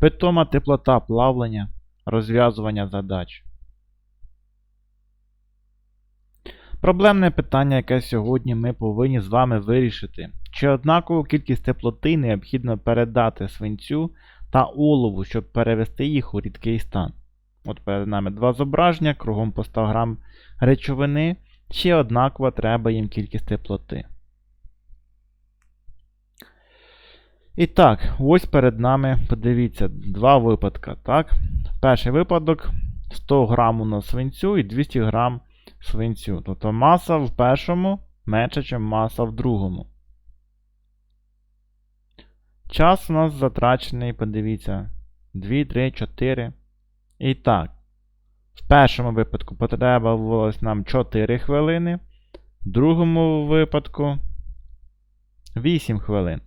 Питома теплота плавлення, розв'язування задач. Проблемне питання, яке сьогодні ми повинні з вами вирішити. Чи однакову кількість теплоти необхідно передати свинцю та олову, щоб перевести їх у рідкий стан? От перед нами два зображення, кругом по 100 грам речовини, чи однакова треба їм кількість теплоти. І так, ось перед нами, подивіться, два випадки. Так? Перший випадок 100 грам у нас свинцю і 200 грам свинцю. Тобто маса в першому менша, ніж маса в другому. Час у нас затрачений, подивіться, 2, 3, 4. І так, в першому випадку потребувалось нам 4 хвилини, в другому випадку 8 хвилин.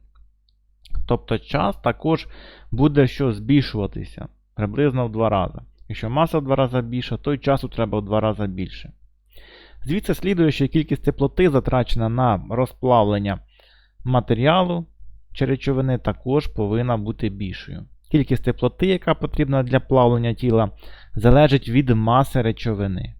Тобто час також буде що збільшуватися приблизно в 2 рази. Якщо маса в 2 рази більша, то й часу треба в 2 рази більше. Звідси слідує, що кількість теплоти, затрачена на розплавлення матеріалу чи речовини, також повинна бути більшою. Кількість теплоти, яка потрібна для плавлення тіла, залежить від маси речовини.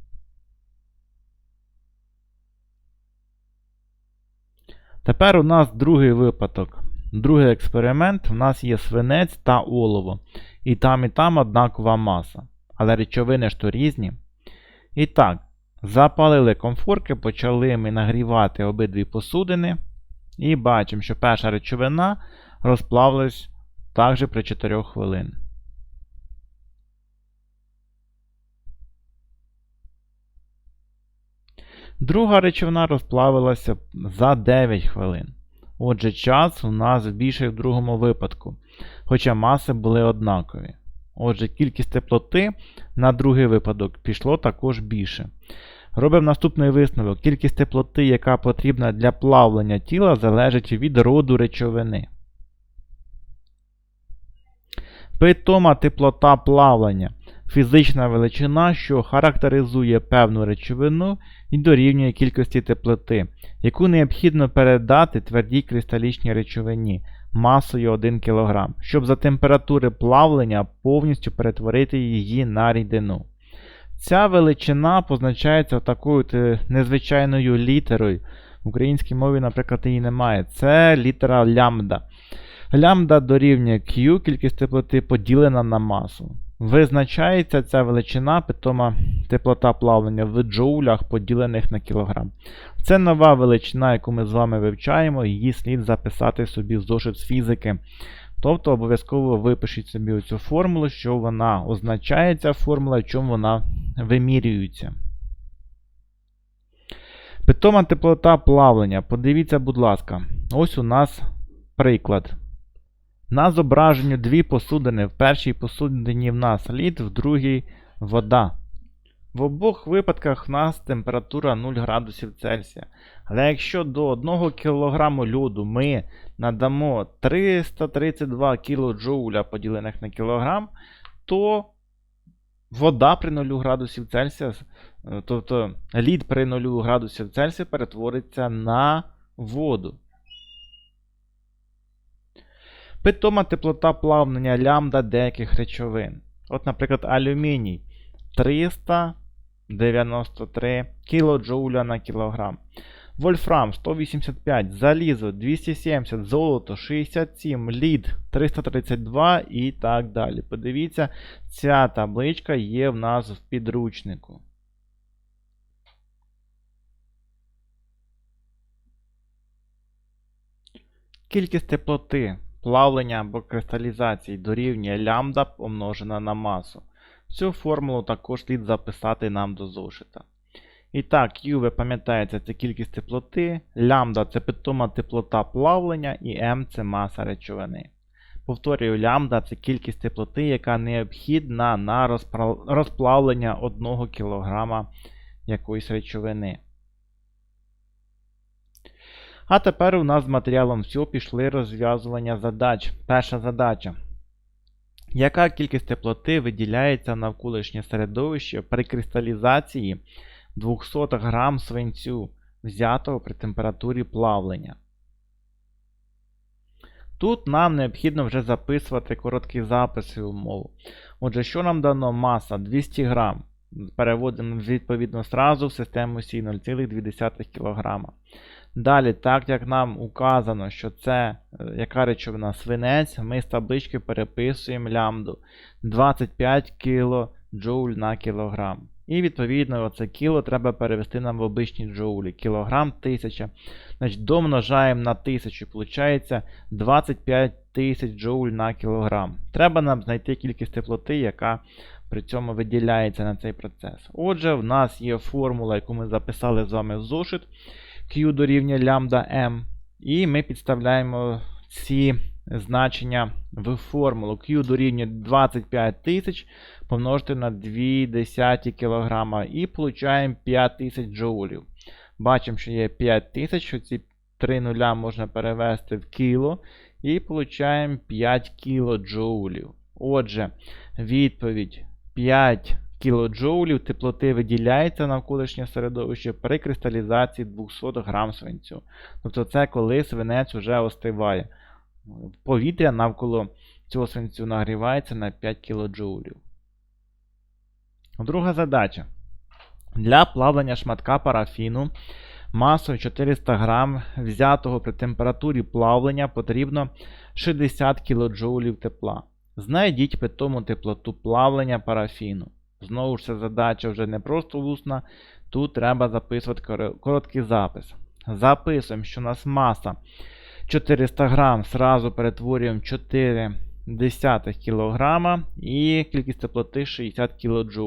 Тепер у нас другий випадок. Другий експеримент. У нас є свинець та олово. І там, і там однакова маса. Але речовини ж то різні. І так, запалили комфорки, почали ми нагрівати обидві посудини. І бачимо, що перша речовина розплавилась також при 4 хвилин. Друга речовина розплавилася за 9 хвилин. Отже, час у нас більший в другому випадку, хоча маси були однакові. Отже, кількість теплоти на другий випадок пішло також більше. Робимо наступний висновок. Кількість теплоти, яка потрібна для плавлення тіла, залежить від роду речовини. Питома теплота плавлення фізична величина, що характеризує певну речовину і дорівнює кількості теплоти, яку необхідно передати твердій кристалічній речовині масою 1 кг, щоб за температури плавлення повністю перетворити її на рідину. Ця величина позначається такою незвичайною літерою. В українській мові, наприклад, її немає. Це літера лямбда. Лямбда дорівнює Q, кількість теплоти поділена на масу. Визначається ця величина питома теплота плавлення в джоулях, поділених на кілограм. Це нова величина, яку ми з вами вивчаємо, її слід записати собі в зошит з фізики. Тобто обов'язково випишіть собі оцю формулу, що вона означає ця формула, в чому вона вимірюється. Питома теплота плавлення. Подивіться, будь ласка, ось у нас приклад. На зображенню дві посудини. В першій посудині в нас лід, в другій вода. В обох випадках в нас температура 0 градусів Цельсія. Але якщо до 1 кг льоду ми надамо 332 кJ поділених на кілограм, то вода при 0 градусів Цельсія, тобто лід при 0 градусів Цельсія перетвориться на воду. Питома теплота плавлення лямбда деяких речовин. От, наприклад, алюміній 393 кДж на кілограм. Вольфрам 185, залізо 270, золото 67, лід 332 і так далі. Подивіться, ця табличка є в нас в підручнику. Кількість теплоти плавлення або кристалізації дорівнює лямбда помножена на масу. Цю формулу також слід записати нам до зошита. І так, Q, ви пам'ятаєте, це кількість теплоти, лямбда це питома теплота плавлення, і М це маса речовини. Повторюю, лямбда це кількість теплоти, яка необхідна на розплавлення 1 кг якоїсь речовини. А тепер у нас з матеріалом все пішли розв'язування задач. Перша задача. Яка кількість теплоти виділяється навколишнє середовище при кристалізації 200 грам свинцю, взятого при температурі плавлення? Тут нам необхідно вже записувати короткі записи умову. Отже, що нам дано маса 200 грам. Переводимо відповідно зразу в систему Сі 0,2 кг. Далі, так як нам указано, що це е, яка речовина свинець, ми з таблички переписуємо лямбду 25 кJ на кілограм. І відповідно оце кіло треба перевести нам в обичні джоулі. Кілограм 1000. Значить, домножаємо на 1000, виходить 25 тисяч джоуль на кілограм. Треба нам знайти кількість теплоти, яка при цьому виділяється на цей процес. Отже, в нас є формула, яку ми записали з вами в зошит. Q дорівнює лямбда m. І ми підставляємо ці значення в формулу. Q дорівнює 25 тисяч помножити на 2 кг і получаємо 5000 джоулів. Бачимо, що є 5000, що ці 3 нуля можна перевести в кіло. І получаємо 5 кілоджоулів. Отже, відповідь 5 кілоджоулів теплоти виділяється навколишнє середовище при кристалізації 200 грам свинцю. Тобто це коли свинець вже остиває. Повітря навколо цього свинцю нагрівається на 5 кілоджоулів. Друга задача. Для плавлення шматка парафіну масою 400 грам, взятого при температурі плавлення, потрібно 60 кДж тепла. Знайдіть питому теплоту плавлення парафіну. Знову ж ця задача вже не просто усна, тут треба записувати короткий запис. Записуємо, що у нас маса 400 грам, зразу перетворюємо 4 десятих кг і кількість теплоти 60 кДж.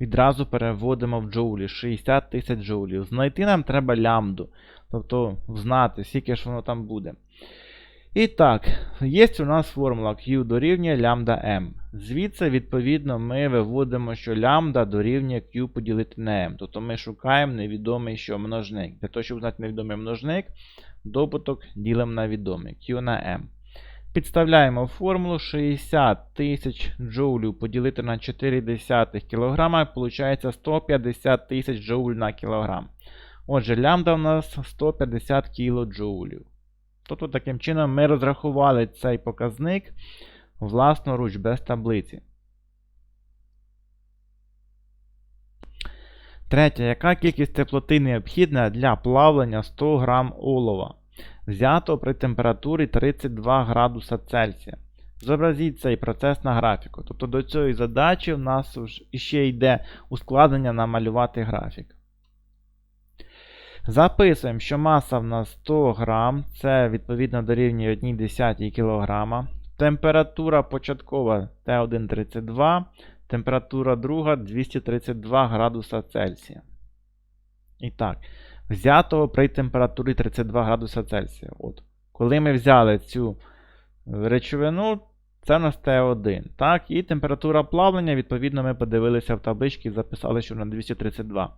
Відразу переводимо в джоулі 60 тисяч джоулів. Знайти нам треба лямбду. Тобто знати, скільки ж воно там буде. І так, є у нас формула Q дорівнює лямбда m. Звідси, відповідно, ми виводимо, що лямбда дорівнює Q поділити на m. Тобто ми шукаємо невідомий що множник. Для того, щоб знати невідомий множник, добуток ділимо на відомий Q на m. Підставляємо формулу 60 тисяч джоулів поділити на 0,4 кг, виходить 150 тисяч джоуль на кілограм. Отже, лямбда у нас 150 кДж. Тобто, таким чином, ми розрахували цей показник власноруч без таблиці. Третє. Яка кількість теплоти необхідна для плавлення 100 г олова? Взято при температурі 32 градуса Цельсія. Зобразіть цей процес на графіку. Тобто до цієї задачі в нас ще йде ускладнення намалювати графік. Записуємо, що маса в нас 100 грам, це відповідно дорівнює 1,1 кг. Температура початкова Т132, температура друга 232 градуса Цельсія. І так, взятого при температурі 32 градуса Цельсія. От. Коли ми взяли цю речовину, це у нас Т1. Так, І температура плавлення, відповідно, ми подивилися в табличці і записали, що на 232.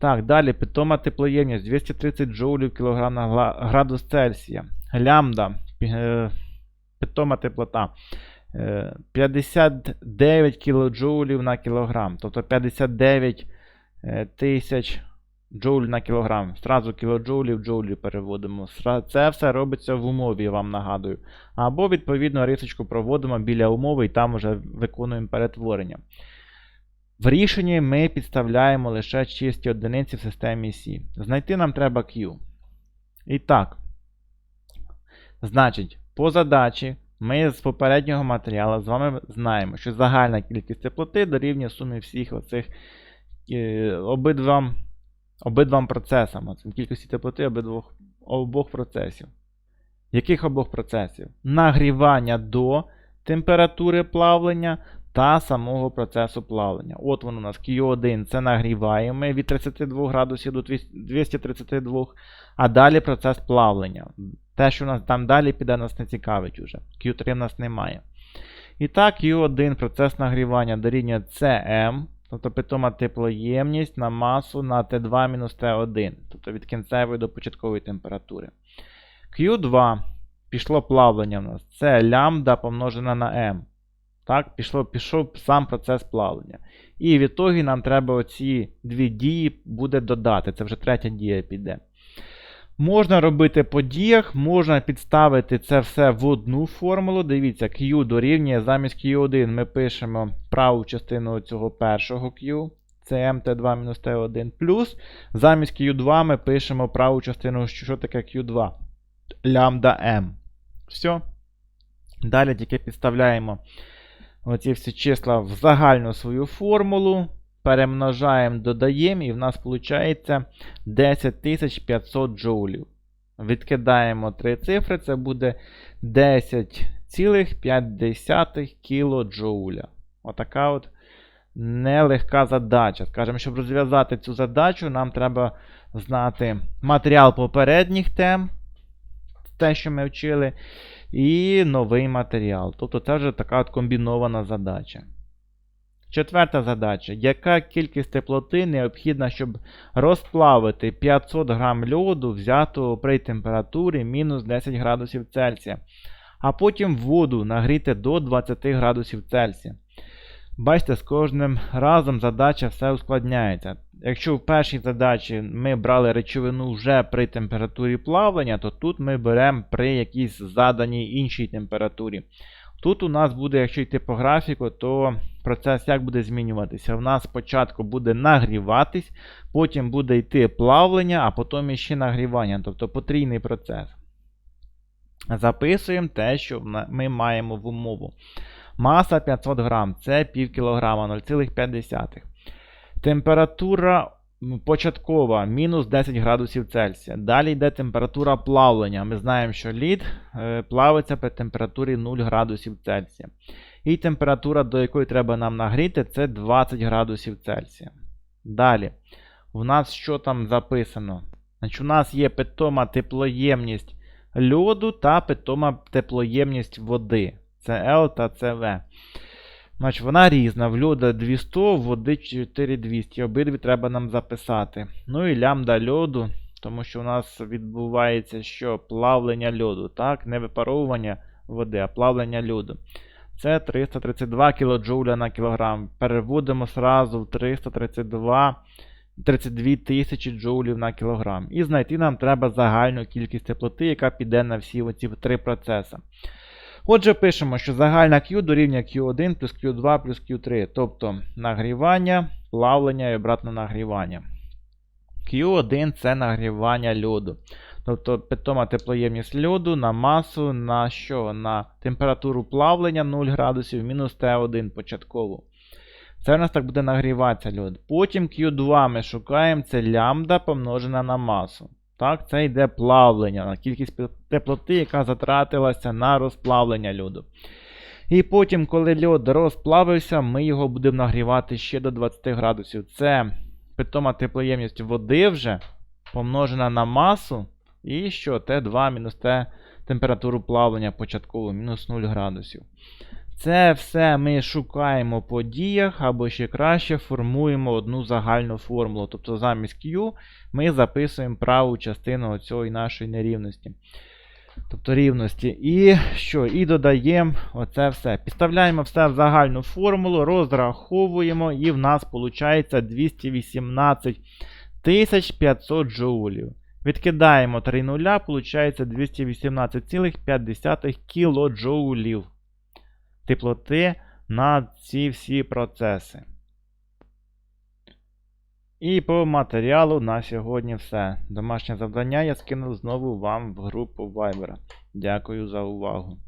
Так, далі питома теплоємність 230 джоулів кг на градус Цельсія. Лямбда. Е, питома теплота. 59 кДж на кілограм. Тобто 59 е, тисяч джоуль на кілограм. Зразу кілоджоулі в джоулі переводимо. Це все робиться в умові, я вам нагадую. Або, відповідно, рисочку проводимо біля умови і там вже виконуємо перетворення. В рішенні ми підставляємо лише чисті одиниці в системі C. Знайти нам треба Q. І так, значить, по задачі ми з попереднього матеріалу з вами знаємо, що загальна кількість теплоти дорівнює сумі всіх оцих е, обидвам обидвам процесам, це кількості теплоти обидвох, обох процесів. Яких обох процесів? Нагрівання до температури плавлення та самого процесу плавлення. От воно у нас Q1 це нагріваємо від 32 градусів до 232, а далі процес плавлення. Те, що у нас там далі піде, нас не цікавить уже. Q3 в нас немає. І так, Q1 процес нагрівання дорівнює CM. Тобто питома теплоємність на масу на Т2-Т1, тобто від кінцевої до початкової температури. Q2 пішло плавлення у нас. Це лямбда помножена на m. Так, пішло, Пішов сам процес плавлення. І в ітогі нам треба оці дві дії буде додати. Це вже третя дія піде. Можна робити по діях, можна підставити це все в одну формулу. Дивіться, Q дорівнює замість Q1 ми пишемо праву частину цього першого Q. Це mt2 мінус t1 плюс. Замість Q2 ми пишемо праву частину, що що таке Q2. Лямбда m. Все. Далі тільки підставляємо оці всі числа в загальну свою формулу. Перемножаємо, додаємо, і в нас виходить 10500 джоулів. Відкидаємо три цифри, це буде 10,5 кілоджоуля. Отака от нелегка задача. Скажемо, щоб розв'язати цю задачу, нам треба знати матеріал попередніх тем, те, що ми вчили, і новий матеріал. Тобто це вже така от комбінована задача. Четверта задача. Яка кількість теплоти необхідна, щоб розплавити 500 грам льоду, взятого при температурі мінус 10 градусів Цельсія, а потім воду нагріти до 20 градусів Цельсія? Бачите, з кожним разом задача все ускладняється. Якщо в першій задачі ми брали речовину вже при температурі плавлення, то тут ми беремо при якійсь заданій іншій температурі. Тут у нас буде, якщо йти по графіку, то процес як буде змінюватися? У нас спочатку буде нагріватись, потім буде йти плавлення, а потім іще нагрівання, тобто потрійний процес. Записуємо те, що ми маємо в умову. Маса 500 грам, це пів кілограма, 0,5. Температура початкова мінус 10 градусів Цельсія. Далі йде температура плавлення. Ми знаємо, що лід е, плавиться при температурі 0 градусів Цельсія. І температура, до якої треба нам нагріти, це 20 градусів Цельсія. Далі, у нас що там записано? Значить, У нас є питома теплоємність льоду та питома теплоємність води. Це L та V. Значить, Вона різна. В льода 200, в води 4200. Обидві треба нам записати. Ну і лямбда льоду, тому що у нас відбувається що? Плавлення льоду. так? Не випаровування води, а плавлення льоду. Це 332 кДж на кілограм. Переводимо сразу в 332 32 тисячі джоулів на кілограм. І знайти нам треба загальну кількість теплоти, яка піде на всі оці три процеси. Отже, пишемо, що загальна Q дорівнює Q1 плюс Q2 плюс Q3, тобто нагрівання, плавлення і обратне нагрівання. Q1 це нагрівання льоду. Тобто питома теплоємність льоду на масу на що? На температуру плавлення 0 градусів мінус Т1 початкову. Це у нас так буде нагріватися льод. Потім Q2 ми шукаємо це лямбда помножена на масу. Так, Це йде плавлення, на кількість теплоти, яка затратилася на розплавлення льоду. І потім, коли льод розплавився, ми його будемо нагрівати ще до 20 градусів. Це питома теплоємність води вже помножена на масу. І що? Т2 мінус Т температуру плавлення початкову мінус 0 градусів. Це все ми шукаємо по діях, або ще краще формуємо одну загальну формулу. Тобто замість Q ми записуємо праву частину цієї нашої нерівності. Тобто рівності. І що? І додаємо оце все. Підставляємо все в загальну формулу, розраховуємо, і в нас виходить 218 500 джоулів. Відкидаємо 3 нуля, виходить 218,5 кілоджоулів теплоти на ці всі процеси. І по матеріалу на сьогодні все. Домашнє завдання я скинув знову вам в групу Viber. Дякую за увагу.